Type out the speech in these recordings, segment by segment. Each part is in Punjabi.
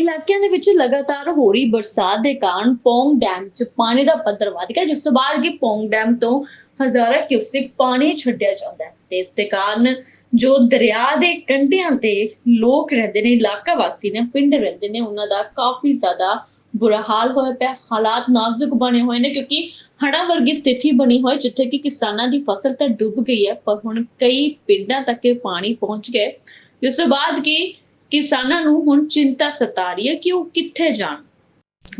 ਇਲਾਕਿਆਂ ਦੇ ਵਿੱਚ ਲਗਾਤਾਰ ਹੋ ਰਹੀ ਬਰਸਾਤ ਦੇ ਕਾਰਨ ਪੌਂਗ ਡੈਮ 'ਚ ਪਾਣੀ ਦਾ ਪੱਧਰ ਵਧ ਗਿਆ, ਜਿਸ ਤੋਂ ਬਾਅਦ ਕਿ ਪੌਂਗ ਡੈਮ ਤੋਂ ਹਜ਼ਾਰਾਂ ਕਿਊਸਿਕ ਪਾਣੀ ਛੱਡਿਆ ਜਾਂਦਾ ਹੈ। ਤੇ ਇਸ ਦੇ ਕਾਰਨ ਜੋ ਦਰਿਆ ਦੇ ਕੰਢਿਆਂ ਤੇ ਲੋਕ ਰਹਿੰਦੇ ਨੇ, ਇਲਾਕਾ ਵਾਸੀ ਨੇ, ਪਿੰਡ ਰਹਿੰਦੇ ਨੇ, ਉਹਨਾਂ ਦਾ ਕਾਫੀ ਜ਼ਿਆਦਾ ਬੁਰਾ ਹਾਲ ਹੋਇਆ ਪਿਆ। ਹਾਲਾਤ ਨਾਜ਼ੁਕ ਬਣੇ ਹੋਏ ਨੇ ਕਿਉਂਕਿ ਹੜ੍ਹਾਂ ਵਰਗੀ ਸਥਿਤੀ ਬਣੀ ਹੋਈ, ਜਿੱਥੇ ਕਿ ਕਿਸਾਨਾਂ ਦੀ ਫਸਲ ਤਾਂ ਡੁੱਬ ਗਈ ਹੈ, ਪਰ ਹੁਣ ਕਈ ਪਿੰਡਾਂ ਤੱਕ ਇਹ ਪਾਣੀ ਪਹੁੰਚ ਗਿਆ ਜਿਸ ਤੋਂ ਬਾਅਦ ਕਿ ਕਿਸਾਨਾਂ ਨੂੰ ਹੁਣ ਚਿੰਤਾ ਸਤਾ ਰਹੀ ਹੈ ਕਿ ਉਹ ਕਿੱਥੇ ਜਾਣ।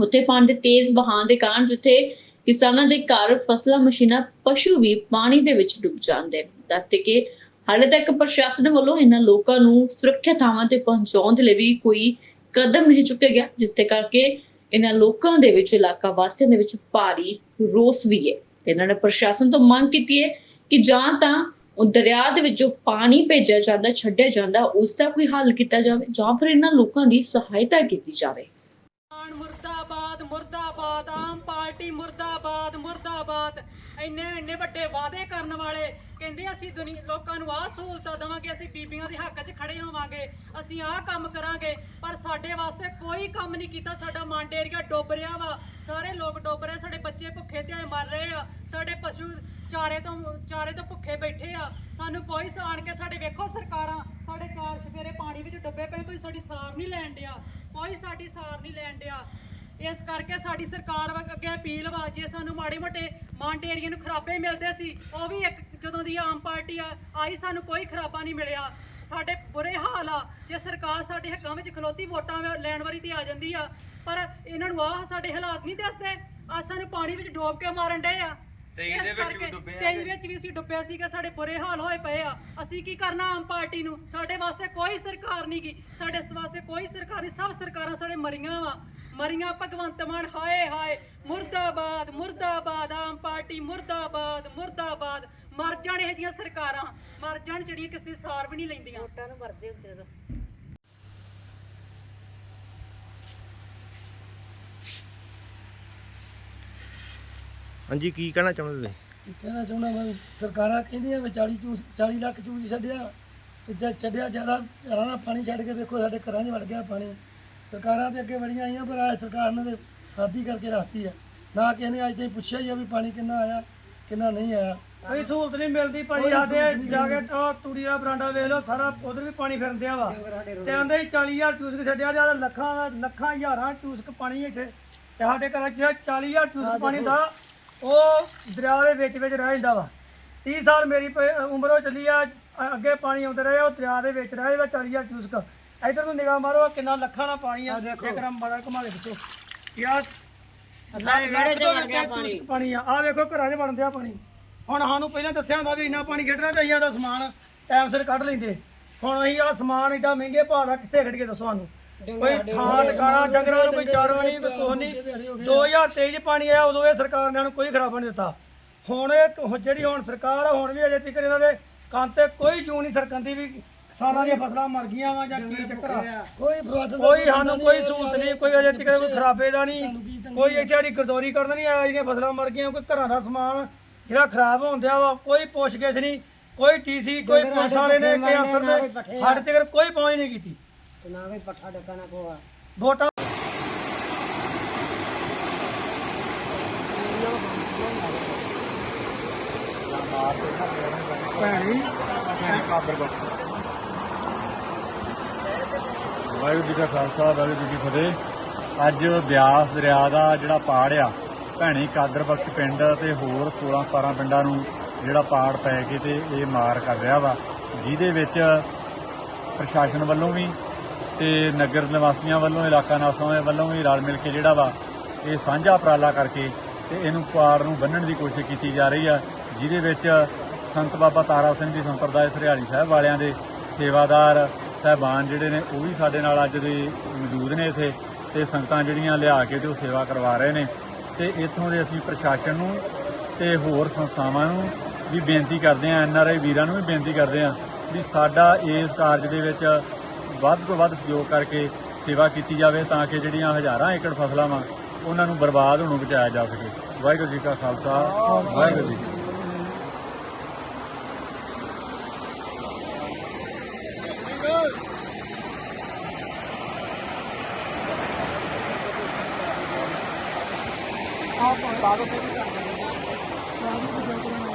ਉੱਥੇ ਪਾਣੀ ਦੇ ਤੇਜ਼ ਵਹਾਅ ਦੇ ਕਾਰਨ ਜਿੱਥੇ ਕਿਸਾਨਾਂ ਦੇ ਘਰ ਫਸਲਾਂ, ਮਸ਼ੀਨਾਂ, ਪਸ਼ੂ ਵੀ ਪਾਣੀ ਦੇ ਵਿੱਚ ਡੁੱਬ ਜਾਂਦੇ ਦੱਸਦੇ ਕਿ ਹਾਲੇ ਤੱਕ ਪ੍ਰਸ਼ਾਸਨ ਵੱਲੋਂ ਇਹਨਾਂ ਲੋਕਾਂ ਨੂੰ ਸੁਰੱਖਿਅਤ ਥਾਵਾਂ ਤੇ ਪਹੁੰਚਾਉਣ ਦੇ ਲਈ ਵੀ ਕੋਈ ਕਦਮ ਨਹੀਂ ਚੁੱਕਿਆ ਗਿਆ, ਜਿਸ ਦੇ ਕਰਕੇ ਇਹਨਾਂ ਲੋਕਾਂ ਦੇ ਵਿੱਚ, ਇਲਾਕਾ ਵਾਸੀਆਂ ਦੇ ਵਿੱਚ ਭਾਰੀ ਰੋਸ ਵੀ ਹੈ। ਤੇ ਇਹਨਾਂ ਨੇ ਪ੍ਰਸ਼ਾਸਨ ਤੋਂ ਮੰਗ ਕੀਤੀ ਹੈ ਕਿ ਜਾਂ ਤਾਂ ਉਹ ਦਰਿਆ ਦੇ ਵਿੱਚ ਜੋ ਪਾਣੀ ਭੇਜਿਆ ਜਾਂਦਾ, ਛੱਡਿਆ ਜਾਂਦਾ ਉਸ ਦਾ ਕੋਈ ਹੱਲ ਕੀਤਾ ਜਾਵੇ ਜਾਂ ਫਿਰ ਇਹਨਾਂ ਲੋਕਾਂ ਦੀ ਸਹਾਇਤਾ ਕੀਤੀ ਜਾਵੇ ਪਾਕਿਸਤਾਨ ਮੁਰਦਾਬਾਦ ਮੁਰਦਾਬਾਦ ਆਮ ਪਾਰਟੀ ਮੁਰਦਾਬਾਦ ਮੁਰਦਾਬਾਦ। ਇੰਨੇ ਇੰਨੇ ਵੱਡੇ ਵਾਅਦੇ ਕਰਨ ਵਾਲੇ ਕਹਿੰਦੇ ਅਸੀਂ ਦੁਨੀਆ ਲੋਕਾਂ ਨੂੰ ਆਹ ਸਹੂਲਤਾਂ ਦੇਵਾਂਗੇ, ਅਸੀਂ ਬੀਬੀਆਂ ਦੇ ਹੱਕ 'ਚ ਖੜੇ ਹੋਵਾਂਗੇ, ਅਸੀਂ ਆਹ ਕੰਮ ਕਰਾਂਗੇ, ਪਰ ਸਾਡੇ ਵਾਸਤੇ ਕੋਈ ਕੰਮ ਨਹੀਂ ਕੀਤਾ। ਸਾਡਾ ਮੰਡ ਏਰੀਆ ਡੁੱਬ ਰਿਹਾ ਵਾ। ਸਾਰੇ ਲੋਕ ਡੁੱਬ ਰਹੇ, ਸਾਡੇ ਬੱਚੇ ਭੁੱਖੇ ਤੇ ਮਰ ਰਹੇ ਆ। ਸਾਡੇ ਪਸ਼ੂ ਚਾਰੇ ਤੋਂ ਚਾਰੇ ਤੋਂ ਭੁੱਖੇ ਬੈਠੇ ਆ। ਸਾਨੂੰ ਕੋਈ ਸਾਣ ਕੇ ਸਾਡੇ ਵੇਖੋ ਸਰਕਾਰਾਂ, ਸਾਡੇ ਚਾਰ ਸਵੇਰੇ ਪਾਣੀ ਵਿੱਚ ਡੁੱਬੇ ਪਏ ਕੋਈ ਸਾਡੀ ਸਾਰ ਨਹੀਂ ਲੈਣ ਡਿਆ। ਕੋਈ ਸਾਡੀ ਸਾਰ ਨਹੀਂ ਲੈਣ ਡਿਆ। ਇਸ ਕਰਕੇ ਸਾਡੀ ਸਰਕਾਰ ਵੱਲ ਅੱਗੇ ਅਪੀਲ ਵਾ, ਜੇ ਸਾਨੂੰ ਮਾੜੇ ਮੋਟੇ ਮਾਂਟ ਏਰੀਏ ਨੂੰ ਖਰਾਬੇ ਮਿਲਦੇ ਸੀ, ਉਹ ਵੀ ਇੱਕ ਜਦੋਂ ਦੀ ਆਮ ਪਾਰਟੀ ਆ ਆਈ ਸਾਨੂੰ ਕੋਈ ਖਰਾਬਾ ਨਹੀਂ ਮਿਲਿਆ। ਸਾਡੇ ਬੁਰੇ ਹਾਲ ਆ, ਜੇ ਸਰਕਾਰ ਸਾਡੇ ਹੱਕਾਂ ਵਿੱਚ ਖਲੋਤੀ, ਵੋਟਾਂ ਵੇ- ਲੈਣ ਵਾਰੀ ਤੇ ਆ ਜਾਂਦੀ ਆ, ਪਰ ਇਹਨਾਂ ਨੂੰ ਆਹ ਸਾਡੇ ਹਾਲਾਤ ਨਹੀਂ ਦੱਸਦੇ। ਆ ਸਾਨੂੰ ਪਾਣੀ ਵਿੱਚ ਡੋਬ ਕੇ ਮਾਰਨ ਡਏ ਆ। ਤੇਈ ਇਸ ਦੇ ਵਿੱਚ ਵੀ ਕਰਕੇ ਡੁੱਬੇ ਆ ਤੇਈ ਵਿੱਚ ਵੀ ਅਸੀਂ ਡੁੱਬੇ ਸੀਗੇ ਸਾਡੇ ਬੁਰੇ ਹਾਲ ਹੋਏ ਪਏ ਆ। ਅਸੀਂ ਕੀ ਕਰਨਾ ਆਮ ਪਾਰਟੀ ਨੂੰ? ਸਾਡੇ ਵਾਸਤੇ ਕੋਈ ਸਰਕਾਰ ਨਹੀਂ ਗੀ। ਸਾਡੇ ਇਸ ਵਾਸਤੇ ਕੋਈ ਸਰਕਾਰ ਨਹੀਂ ਸਭ ਸਰਕਾਰਾਂ ਸਾਡੇ ਮਰੀਆਂ ਵਾ। ਮਰੀਆਂ ਭਗਵੰਤ ਮਾਨ ਹਾਏ ਹਾਏ। ਮੁਰਦਾਬਾਦ ਮੁਰਦਾਬਾਦ ਆਮ ਪਾਰਟੀ ਮੁਰਦਾਬਾਦ ਮੁਰਦਾਬਾਦ। ਮਰ ਜਾਣ ਇਹ ਜੀਆਂ ਸਰਕਾਰਾਂ। ਮਰ ਜਾਣ ਜਿਹੜੀਆਂ ਕਿਸੇ ਦੀ ਸਾਰ ਵੀ ਨਹੀਂ ਲੈਂਦੀਆਂ। ਵੋਟਾਂ ਨੂੰ ਮਰਦੇ ਹੁੰਦੇ ਹਾਂਜੀ ਕੀ ਕਹਿਣਾ ਚਾਹੁੰਦੇ ਤੁਸੀਂ? ਕਹਿਣਾ ਚਾਹੁੰਦਾ ਮੈਂ? ਸਰਕਾਰਾਂ ਕਹਿੰਦੀਆਂ ਵੀ 40 ਚੂਸ 40 ਲੱਖ ਚੂਸ ਛੱਡਿਆ। ਤੇ ਜਦ ਛੱਡਿਆ ਜ਼ਿਆਦਾ ਘਰਾਂ ਦਾ ਪਾਣੀ ਛੱਡ ਕੇ ਵੇਖੋ ਸਾਡੇ ਘਰਾਂ 'ਚ ਵੜ ਗਿਆ ਪਾਣੀ। ਸਰਕਾਰਾਂ ਤੇ ਅੱਗੇ ਬੜੀਆਂ ਆਈਆਂ ਪਰ ਆਹ ਸਰਕਾਰ ਨੇ ਤੇ ਖਾਦੀ ਕਰਕੇ ਰੱਖਤੀ ਆ। ਨਾ ਕਿਸੇ ਨੇ ਅੱਜ ਤਾਈਂ ਪੁੱਛਿਆ ਹੀ ਆ ਵੀ ਪਾਣੀ ਕਿੰਨਾ ਆਇਆ ਕਿੰਨਾ ਨਹੀਂ ਆਇਆ। ਕੋਈ ਸਹੂਲਤ ਨਹੀਂ ਮਿਲਦੀ ਭਾਜੀ ਕੋਈ ਸਾਡੇ ਸਹੂਲਤ ਨਹੀਂ ਜਾ ਕੇ ਉਹ ਤੂੜੀ ਦਾ ਬਰਾਂਡਾ ਵੇਖ ਲਓ ਸਾਰਾ ਉਧਰ ਵੀ ਪਾਣੀ ਫਿਰਨ ਦਿਆ ਵਾ। ਤੇ ਆਂਦੇ ਹੀ 40000 ਚੂਸਕ ਛੱਡਿਆ ਜ਼ਿਆਦਾ ਲੱਖਾਂ ਦਾ ਲੱਖਾਂ ਹਜ਼ਾਰਾਂ ਚੂਸਕ ਪਾਣੀ ਇੱਥੇ। ਤੇ ਸਾਡੇ ਘਰਾਂ 'ਚ ਜਿਹੜਾ 40000 ਚੂਸਕ ਪਾਣੀ ਦਾ ਉਹ ਦਰਿਆ ਦੇ ਵਿੱਚ ਵਿੱਚ ਰਹਿ ਜਾਂਦਾ ਵਾ। 30 ਸਾਲ ਮੇਰੀ ਪ- ਉਮਰ ਹੋ ਚੱਲੀ ਆ ਅ- ਅੱਗੇ ਪਾਣੀ ਆਉਂਦਾ ਰਿਹਾ ਉਹ ਦਰਿਆ ਦੇ ਵਿੱਚ ਰਹਿ ਜਾਂਦਾ 40000 ਚੂਸਕ। ਇਧਰ ਨੂੰ ਨਿਗਾਹ ਮਾਰੋ ਆਹ ਕਿੰਨਾ ਲੱਖਾਂ ਦਾ ਪਾਣੀ ਆ। ਜੇਕਰ ਮਾੜਾ ਘੁਮਾ ਕੇ ਦੱਸੋ। ਯਾਰ ਲੱਖ ਤੋਂ ਵੀ ਉੱਤੇ ਚੂਸਕ ਪਾਣੀ ਆ। ਆ ਵੇਖੋ ਘਰਾਂ 'ਚ ਵੜਨ ਦਿਆ ਪਾਣੀ। ਹੁਣ ਸਾਨੂੰ ਪਹਿਲਾਂ ਦੱਸਿਆ ਹੁੰਦਾ ਵੀ ਇੰਨਾ ਪਾਣੀ ਖੇਡਣਾ ਤੇ ਅਸੀਂ ਦਾ ਸਮਾਨ ਟਾਈਮ ਸਿਰ ਕੱਢ ਲੈਂਦੇ। ਹੁਣ ਅਸੀਂ ਆ ਸਮਾਨ ਏਡਾ ਮਹਿੰਗੇ ਭਾਅ ਦਾ ਕਿੱਥੇ ਖੜ ਕੇ ਦੱਸੋ ਸਾਨੂੰ? ਕੋਈ ਥਾਂ ਟਿਕਾਣਾ ਡੰਗਰਾਂ ਨੂੰ ਕੋਈ ਚਾਰਵਾ ਨਹੀਂ ਕੋਈ ਕੁਛ ਨਹੀਂ। 2023 ਚ ਪਾਣੀ ਆਇਆ ਉਦੋਂ ਇਹ ਸਰਕਾਰ ਨੇ ਸਾਨੂੰ ਕੋਈ ਖਰਾਬਾ ਨਹੀਂ ਦਿੱਤਾ। ਹੁਣ ਇਹ ਕ- ਜਿਹੜੀ ਹੁਣ ਸਰਕਾਰ ਆ ਹੁਣ ਵੀ ਅਜੇ ਤੱਕ ਇਹਨਾਂ ਦੇ ਕੰਨ ਤੇ ਕੋਈ ਜੂ ਨਹੀਂ ਸਰਕੰਦੀ ਵੀ ਕਿਸਾਨਾਂ ਦੀਆਂ ਫਸਲਾਂ ਮਰ ਗਈਆਂ ਵਾ ਜਾਂ ਕੀ ਚੱਕਰ ਆ। ਕੋਈ ਪ੍ਰਵਾਸਨ ਦਾ ਕੋਈ ਸਾਨੂੰ ਕੋਈ ਸਹੂਲਤ ਨਹੀਂ ਕੋਈ ਅਜੇ ਤੱਕ ਕੋਈ ਖਰਾਬੇ ਦਾ ਨਹੀਂ। ਕੋਈ ਇੱਥੇ ਸਾਡੀ ਗਰਦੌਰੀ ਕਰਨ ਨਹੀਂ ਆਇਆ ਜਿਹੜੀਆਂ ਫਸਲਾਂ ਮਰ ਗਈਆਂ ਕੋਈ ਘਰਾਂ ਦਾ ਸਮਾਨ ਜਿਹੜਾ ਖਰਾਬ ਹੁੰਦਿਆ ਵਾ ਕੋਈ ਪੁੱਛਗਿੱਛ ਨਹੀਂ ਕੋਈ ਟੀਸੀ ਕੋਈ ਪੁਲਿਸ ਵਾਲੇ ਨੇ ਕੋਈ ਅਫਸਰ ਨੇ ਸਾਡੇ ਤੱਕ ਕੋਈ ਪਹੁੰਚ ਨਹੀਂ ਕੀਤੀ। ਨਾ ਵੀ ਪੱਠਾ ਡਕਾਣਾ ਪਵਾ ਵੋਟਾਂ ਵਾਹਿਗੁਰੂ ਜੀ ਕਾ ਖਾਲਸਾ ਵਾਹਿਗੁਰੂ ਜੀ ਕੀ ਫਤਿਹ। ਅੱਜ ਬਿਆਸ ਦਰਿਆ ਦਾ ਜਿਹੜਾ ਪਾੜ ਆ ਭੈਣੀ ਕਾਦਰ ਬਖਸ਼ ਪਿੰਡ ਤੇ ਹੋਰ 16 17 ਪਿੰਡਾਂ ਨੂੰ ਜਿਹੜਾ ਪਾੜ ਪੈ ਕੇ ਤੇ ਇਹ ਮਾਰ ਕਰ ਰਿਹਾ ਵਾ। ਜਿਹਦੇ ਵਿੱਚ ਪ੍ਰਸ਼ਾਸਨ ਵੱਲੋਂ ਵੀ ਤੇ ਨਗਰ ਨਿਵਾਸੀਆਂ ਵੱਲੋਂ, ਇਲਾਕਾ ਨਿਵਾਸੀਆਂ ਵੱਲੋਂ ਵੀ ਰਲ ਮਿਲ ਕੇ ਜਿਹੜਾ ਵਾ ਇਹ ਸਾਂਝਾ ਉਪਰਾਲਾ ਕਰਕੇ ਤੇ ਇਹਨੂੰ ਪਾੜ ਨੂੰ ਬੰਨਣ ਦੀ ਕੋਸ਼ਿਸ਼ ਕੀਤੀ ਜਾ ਰਹੀ ਆ, ਜਿਹਦੇ ਵਿੱਚ ਸੰਤ ਬਾਬਾ ਤਾਰਾ ਸਿੰਘ ਜੀ ਸੰਪਰਦਾਇ ਸਰਿਆਲੀ ਸਾਹਿਬ ਵਾਲਿਆਂ ਦੇ ਸੇਵਾਦਾਰ ਸਹਿਬਾਨ ਜਿਹੜੇ ਨੇ, ਉਹ ਵੀ ਸਾਡੇ ਨਾਲ ਅੱਜ ਦੇ ਮੌਜੂਦ ਨੇ ਇੱਥੇ ਤੇ ਸੰਗਤਾਂ ਜਿਹੜੀਆਂ ਲਿਆ ਕੇ ਤੇ ਉਹ ਸੇਵਾ ਕਰਵਾ ਰਹੇ ਨੇ। ਤੇ ਇੱਥੋਂ ਦੇ ਅਸੀਂ ਪ੍ਰਸ਼ਾਸਨ ਨੂੰ ਤੇ ਹੋਰ ਸੰਸਥਾਵਾਂ ਨੂੰ ਵੀ ਬੇਨਤੀ ਕਰਦੇ ਆਂ ਐਨਆਰਆਈ ਵੀਰਾਂ ਨੂੰ ਵੀ ਬੇਨਤੀ ਕਰਦੇ ਆਂ ਵੀ ਸਾਡਾ ਇਸ ਕਾਰਜ ਦੇ ਵਿੱਚ ਵੱਧ ਤੋਂ ਵੱਧ ਸਹਿਯੋਗ ਕਰਕੇ ਸੇਵਾ ਕੀਤੀ ਜਾਵੇ ਤਾਂ ਕਿ ਜਿਹੜੀਆਂ ਹਜ਼ਾਰਾਂ ਏਕੜ ਫਸਲਾਂ ਵਾਂ, ਉਹਨਾਂ ਨੂੰ ਬਰਬਾਦ ਹੋਣੋਂ ਬਚਾਇਆ ਜਾ ਸਕੇ। ਵਾਹਿਗੁਰੂ ਜੀ ਕਾ ਖਾਲਸਾ, ਵਾਹਿਗੁਰੂ ਜੀ ਆਪ ਬਾਬਾ ਜੀ ਕਰਦੇ ਨੇ